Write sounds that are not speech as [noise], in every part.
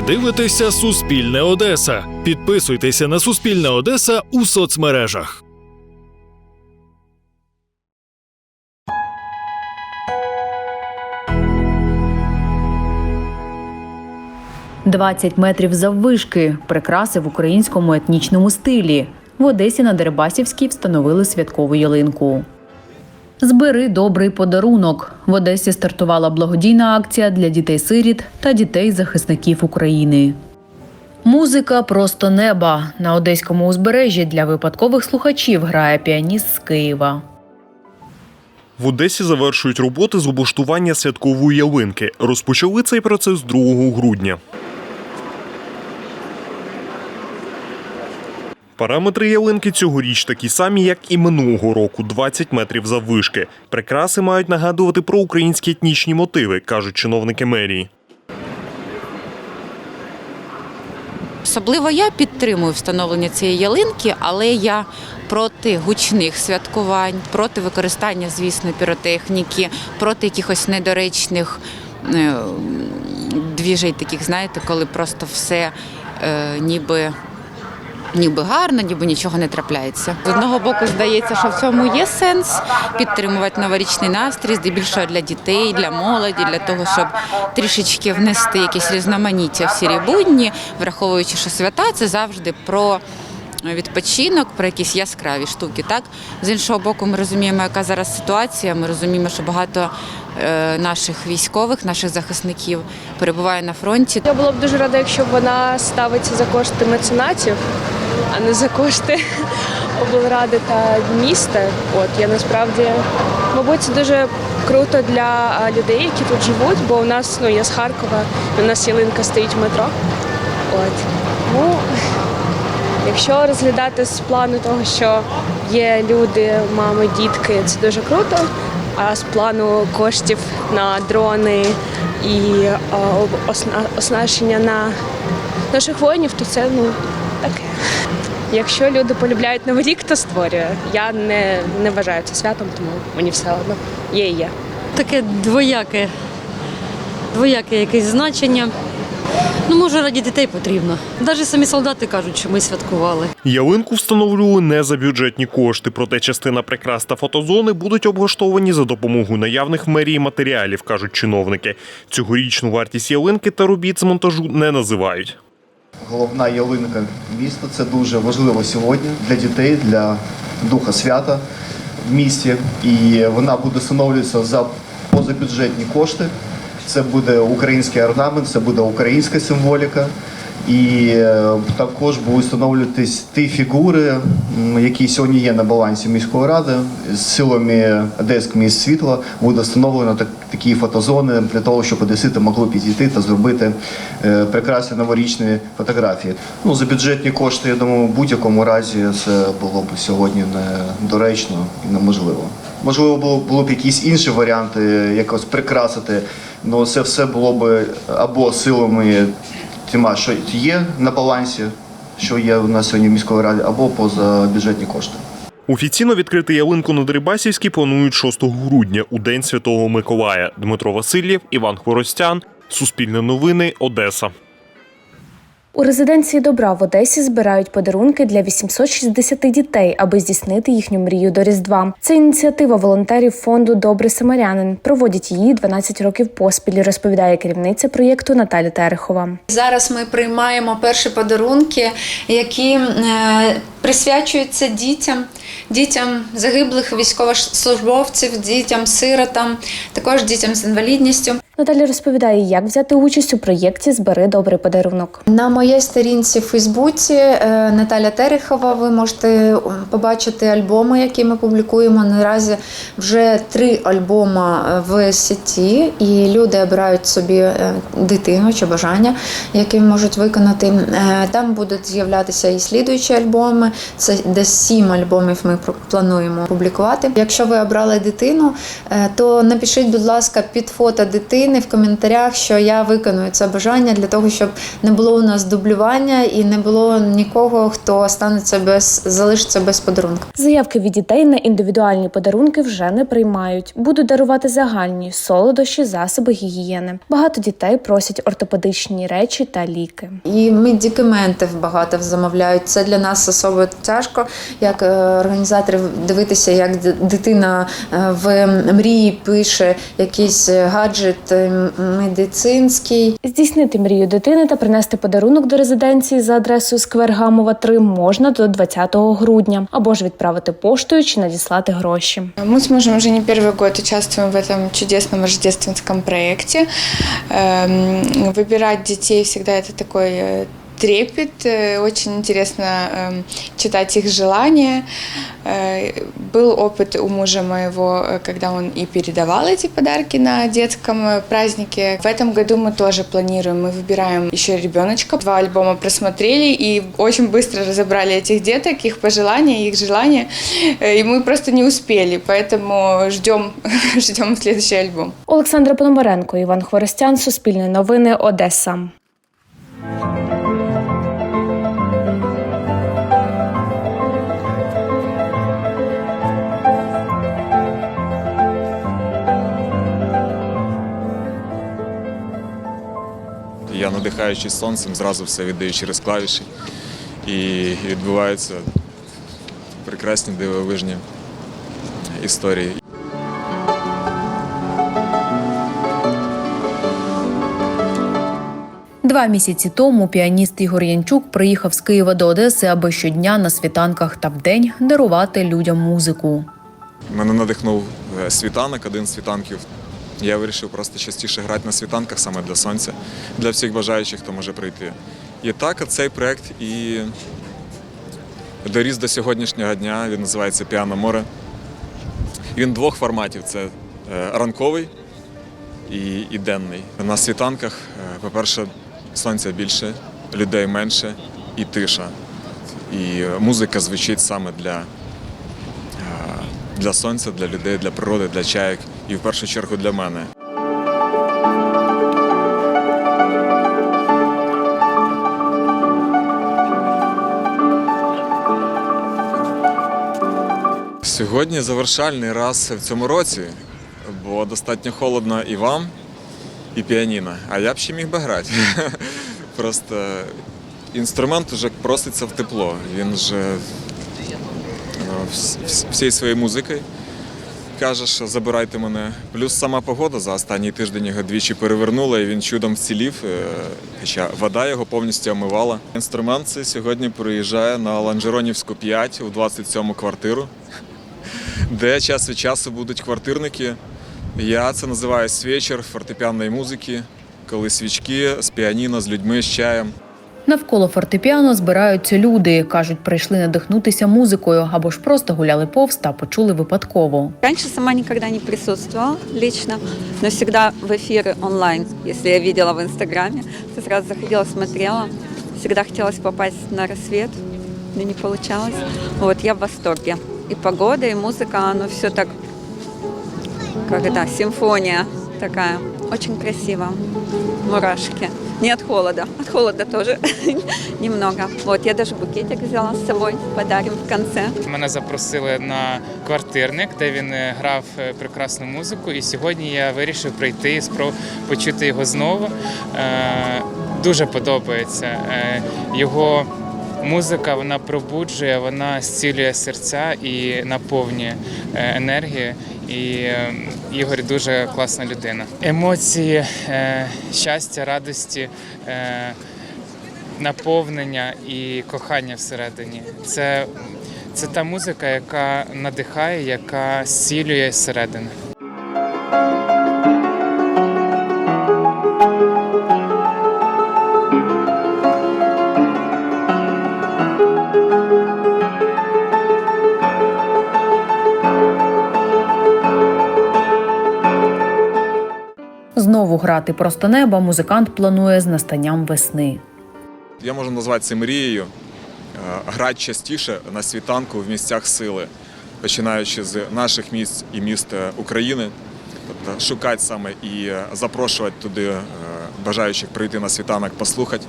Ви дивитеся Суспільне Одеса. Підписуйтеся на Суспільне Одеса у соцмережах. – 20 метрів заввишки, прикраси в українському етнічному стилі. В Одесі на Дерибасівській встановили святкову ялинку. Збери добрий подарунок. В Одесі стартувала благодійна акція для дітей-сиріт та дітей-захисників України. Музика просто неба на одеському узбережжі для випадкових слухачів грає піаніст з Києва. В Одесі завершують роботи з облаштування святкової ялинки. Розпочали цей процес 2 грудня. Параметри ялинки цьогоріч такі самі, як і минулого року 20 метрів заввишки. Прикраси мають нагадувати про українські етнічні мотиви, кажуть чиновники мерії. Особливо я підтримую встановлення цієї ялинки, але я проти гучних святкувань, проти використання, звісно, піротехніки, проти якихось недоречних е, двіжей таких, знаєте, коли просто все е, ніби. Ніби гарно, ніби нічого не трапляється. З одного боку, здається, що в цьому є сенс підтримувати новорічний настрій, здебільшого для дітей, для молоді, для того, щоб трішечки внести якісь різноманіття в сірі будні, враховуючи, що свята це завжди про відпочинок, про якісь яскраві штуки. Так з іншого боку, ми розуміємо, яка зараз ситуація. Ми розуміємо, що багато е, наших військових, наших захисників перебуває на фронті. Я була б дуже рада, якщо вона ставиться за кошти меценатів, а не за кошти [laughs] облради та міста. От я насправді, мабуть, це дуже круто для людей, які тут живуть, бо у нас ну я з Харкова, у нас ялинка стоїть в метро. От ну, [laughs] якщо розглядати з плану того, що є люди, мами, дітки, це дуже круто. А з плану коштів на дрони і оснащення на наших воїнів, то це ну таке. Якщо люди полюбляють Новий рік, то створює. Я не, не вважаю це святом, тому мені все одно є і є. таке двояке, двояке якесь значення. Ну, може, раді дітей потрібно. Навіть самі солдати кажуть, що ми святкували. Ялинку встановлювали не за бюджетні кошти, проте частина прикрас та фотозони будуть облаштовані за допомогою наявних в мерії матеріалів, кажуть чиновники. Цьогорічну вартість ялинки та робіт з монтажу не називають. головна ялинка міста. Це дуже важливо сьогодні для дітей, для духа свята в місті. І вона буде встановлюватися за позабюджетні кошти. Це буде український орнамент, це буде українська символіка. І е, також будуть встановлюватись ті фігури, які сьогодні є на балансі міської ради. З силами Одеськ міст світла буде встановлено так, такі фотозони для того, щоб одесити могли підійти та зробити е, прекрасні новорічні фотографії. Ну за бюджетні кошти, я думаю, в будь-якому разі це було б сьогодні недоречно і неможливо. Можливо, було, було б якісь інші варіанти, якось прикрасити, але це все було б або силами тіма, що є на балансі, що є у нас сьогодні в міської раді, або поза бюджетні кошти. Офіційно відкрити ялинку на Дерибасівській планують 6 грудня у День Святого Миколая. Дмитро Васильєв, Іван Хворостян, Суспільне новини, Одеса. У резиденції добра в Одесі збирають подарунки для 860 дітей, аби здійснити їхню мрію до Різдва. Це ініціатива волонтерів фонду Добрий самарянин. Проводять її 12 років поспіль, розповідає керівниця проєкту Наталя Терехова. Зараз ми приймаємо перші подарунки, які е, присвячуються дітям, дітям загиблих військовослужбовців, дітям сиротам, також дітям з інвалідністю. Наталя розповідає, як взяти участь у проєкті Збери добрий подарунок. На моїй сторінці в Фейсбуці е, Наталя Терехова. Ви можете побачити альбоми, які ми публікуємо. Наразі вже три альбоми е, в сіті, і люди обирають собі е, дитину чи бажання, які можуть виконати. Там будуть з'являтися і слідуючі альбоми. Це десь сім альбомів ми плануємо публікувати. Якщо ви обрали дитину, то напишіть, будь ласка, під фото дитини в коментарях, що я виконую це бажання для того, щоб не було у нас дублювання і не було нікого, хто станеться без залишиться без подарунка. Заявки від дітей на індивідуальні подарунки вже не приймають. Будуть дарувати загальні солодощі, засоби гігієни. Багато дітей просять ортопедичні речі та ліки. І медикаменти багато замовляють. Це для нас особливо тяжко, як е, організаторів дивитися, як дитина е, в мрії пише якийсь е, гаджет медицинський. Здійснити мрію дитини та принести подарунок до резиденції за адресою сквер Гамова 3 можна до 20 грудня або ж відправити поштою чи надіслати гроші. Мы с мужем уже не первый год участвуем в этом чудесном рождественском проекте. Эм, Выбирать детей всегда это такой э, трепет. Э, Очень интересно эм, читать их желания. Э, Был опыт у мужа моего, э, когда он и передавал эти подарки на детском э, празднике. В этом году мы тоже планируем. Мы выбираем еще ребеночка. Два альбома просмотрели и очень быстро разобрали этих деток, их пожелания, их желания. Э, И мы просто не успели, поэтому ждем, [laughs] ждем следующий альбом. Олександра Пономаренко, Іван Хворостян, Суспільне новини, Одеса. Я надихаючись сонцем, зразу все віддаю через клавіші. І відбуваються прекрасні дивовижні історії. Два місяці тому піаніст Ігор Янчук приїхав з Києва до Одеси, аби щодня на світанках та вдень дарувати людям музику. Мене надихнув е, світанок, один з світанків. Я вирішив просто частіше грати на світанках саме для сонця, для всіх бажаючих, хто може прийти. І так цей проект і доріс до сьогоднішнього дня. Він називається Піано море. Він двох форматів: це е, ранковий і, і денний. На світанках, е, по-перше, сонця більше, людей менше і тиша. І музика звучить саме для е, для сонця, для людей, для природи, для чаек і в першу чергу для мене. Сьогодні завершальний раз в цьому році, бо достатньо холодно і вам, і піаніно. А я б ще міг би грати. [laughs] Просто інструмент вже проситься в тепло. Він же е, вс- вс- всією своєю музикою каже, що забирайте мене. Плюс сама погода за останній тиждень його двічі перевернула, і він чудом вцілів, е, хоча вода його повністю омивала. Інструмент цей сьогодні приїжджає на Ланжеронівську 5 у 27-му квартиру, де час від часу будуть квартирники. Я це називаю свічер фортепіанної музики, коли свічки з піаніно, з людьми, з чаєм. Навколо фортепіано збираються люди. кажуть, прийшли надихнутися музикою або ж просто гуляли повз та почули випадково. Раньше сама никогда не присутствовала лично, но всегда в эфиры онлайн, если я видела в Инстаграме, то сразу заходила, смотрела. Всегда хотелось попасть на рассвет, но не получалось. Вот я в восторге. И погода, и музыка, оно все так, как это, симфония такая. Очень красиво. Мурашки. Не от холода. От холода тоже [laughs] немного. Вот я даже букетик взяла с собой, подарим в конце. Мене запросили на квартирник, де він е, грав е, прекрасну музику. І сьогодні я вирішив прийти і спро- почути його знову. Е, Дуже подобається. Його музика вона пробуджує, вона зцілює серця і наповнює е, енергією. І е, Ігор дуже класна людина. Емоції, е, щастя, радості. наповнення і кохання всередині. Це, це та музика, яка надихає, яка зцілює зсередини. Знову грати просто неба музикант планує з настанням весни. Я можу назвати це мрією. Е, Грати частіше на світанку в місцях сили, починаючи з наших місць і міст е, України. тобто шукати саме і е, запрошувати туди бажаючих прийти на світанок, послухати.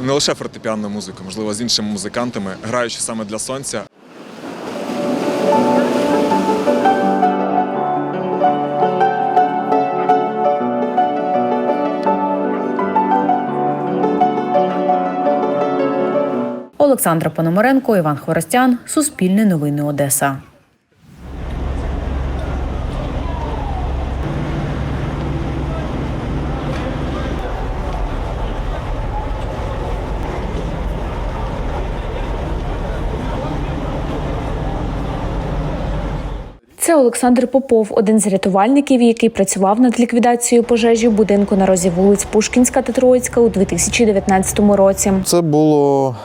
Не лише фортепіанну музику, можливо, з іншими музикантами, граючи саме для сонця. Олександра Пономаренко, Іван Хворостян, Суспільне новини Одеса. Це Олександр Попов, один з рятувальників, який працював над ліквідацією пожежі в будинку на розі вулиць Пушкінська та Троїцька у 2019 році. Це було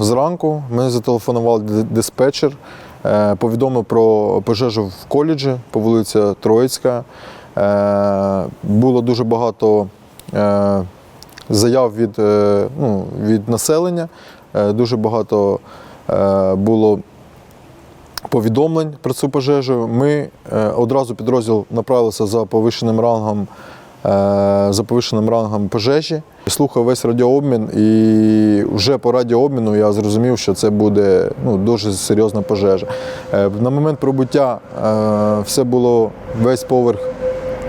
зранку. Ми зателефонували диспетчер, е, повідомив про пожежу в коледжі по вулиці Троїцька. Е, було дуже багато е, заяв від, е, ну, від населення, е, дуже багато е, було повідомлень про цю пожежу. Ми е, одразу підрозділ направилися за повищеним рангом, е, за повищеним рангом пожежі. Слухав весь радіообмін, і вже по радіообміну я зрозумів, що це буде ну, дуже серйозна пожежа. Е, на момент прибуття е, все було, весь поверх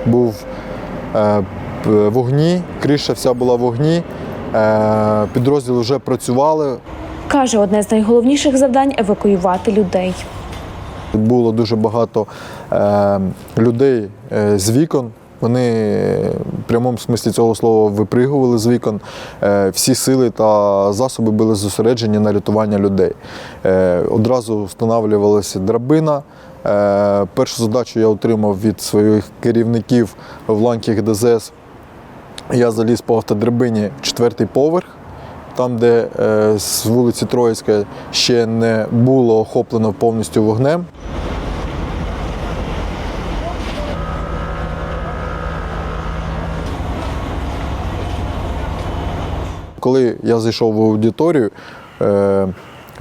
був е, вогні, криша вся була в вогні. Е, підрозділи вже працювали, Каже, одне з найголовніших завдань евакуювати людей. Було дуже багато е, людей е, з вікон. Вони в прямому смислі цього слова випригували з вікон. Е, всі сили та засоби були зосереджені на рятування людей. Е, одразу встановлювалася драбина. Е, першу задачу я отримав від своїх керівників в ланках ДЗС. Я заліз по автодрабині четвертий поверх, там, де з вулиці Троїцька ще не було охоплено повністю вогнем. Коли я зайшов в аудиторію, е,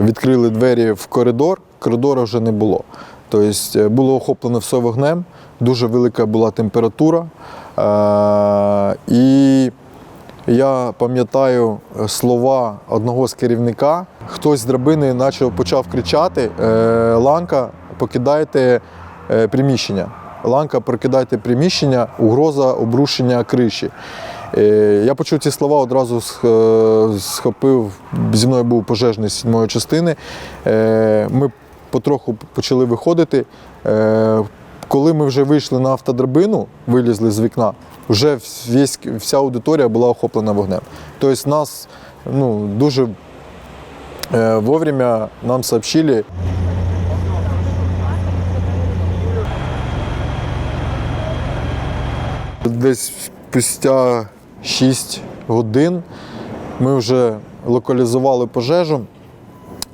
відкрили двері в коридор, коридора вже не було. Тобто е, було охоплено все вогнем, дуже велика була температура. Е, І я пам'ятаю слова одного з керівника. Хтось з драбини почав, почав кричати: Ланка, покидайте приміщення. Ланка, покидайте приміщення, угроза обрушення криші. Е, Я почув ці слова, одразу е, схопив. Зі мною був пожежний сьомої частини. Е, Ми потроху почали виходити. Коли ми вже вийшли на автодрабину, вилізли з вікна, вже вся аудиторія була охоплена вогнем. Тобто нас ну, дуже вовремя нам сообщили, Десь спустя 6 годин ми вже локалізували пожежу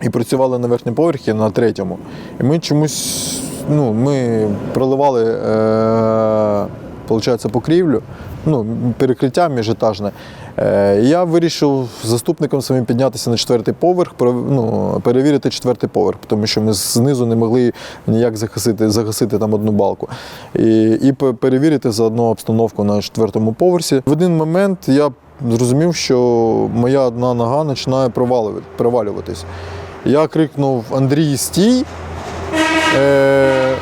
і працювали на верхньому поверхі на третьому. І ми чомусь ну, ми проливали е, получається, покрівлю, ну, перекриття міжетажне. Е, я вирішив з заступником своїм піднятися на четвертий поверх, ну, перевірити четвертий поверх, тому що ми знизу не могли ніяк загасити, загасити там одну балку. І, і пе- перевірити заодно обстановку на четвертому поверсі. В один момент я зрозумів, що моя одна нога починає провалюватись. Я крикнув Андрій, стій е,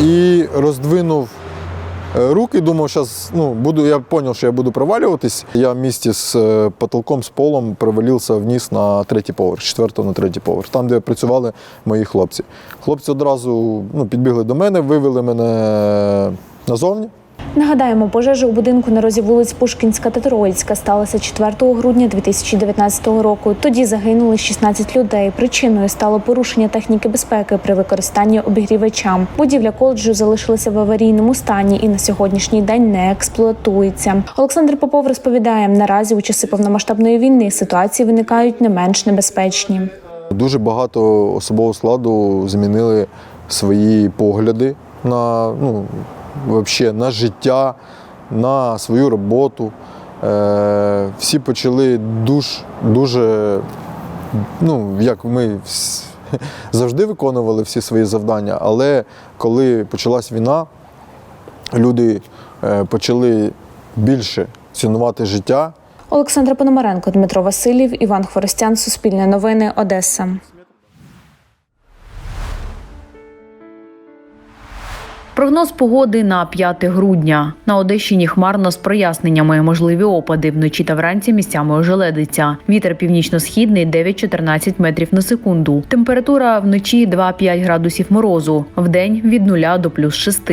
і роздвинув руки. Думав, зараз ну, буду, я зрозумів, що я буду провалюватись. Я в місті з е, потолком, з полом провалився вниз на третій поверх, з четвертого на третій поверх, там, де працювали мої хлопці. Хлопці одразу ну, підбігли до мене, вивели мене назовні. Нагадаємо, пожежа у будинку на розі вулиць Пушкінська та Троїцька сталася 4 грудня 2019 року. Тоді загинули 16 людей. Причиною стало порушення техніки безпеки при використанні обігрівача. Будівля коледжу залишилася в аварійному стані і на сьогоднішній день не експлуатується. Олександр Попов розповідає: наразі у часи повномасштабної війни ситуації виникають не менш небезпечні. Дуже багато особового складу змінили свої погляди на, ну, вообще, на життя, на свою роботу. Е, всі почали дуж, дуже, ну, як ми [laughs] завжди виконували всі свої завдання, але коли почалась війна, люди е, почали більше цінувати життя. Олександра Пономаренко, Дмитро Васильєв, Іван Хворостян, Суспільне новини, Одеса. Прогноз погоди на 5 грудня. На Одещині хмарно з проясненнями. Можливі опади. Вночі та вранці місцями ожеледиться. Вітер північно-східний 9-14 метрів на секунду. Температура вночі 2-5 градусів морозу. Вдень від 0 до плюс 6.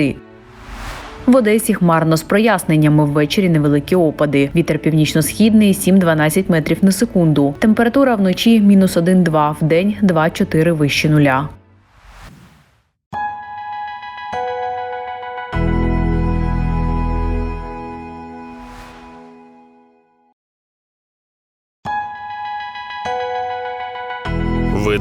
В Одесі хмарно з проясненнями ввечері невеликі опади. Вітер північно-східний 7-12 метрів на секунду. Температура вночі мінус 1-2, вдень 2-4 вище нуля.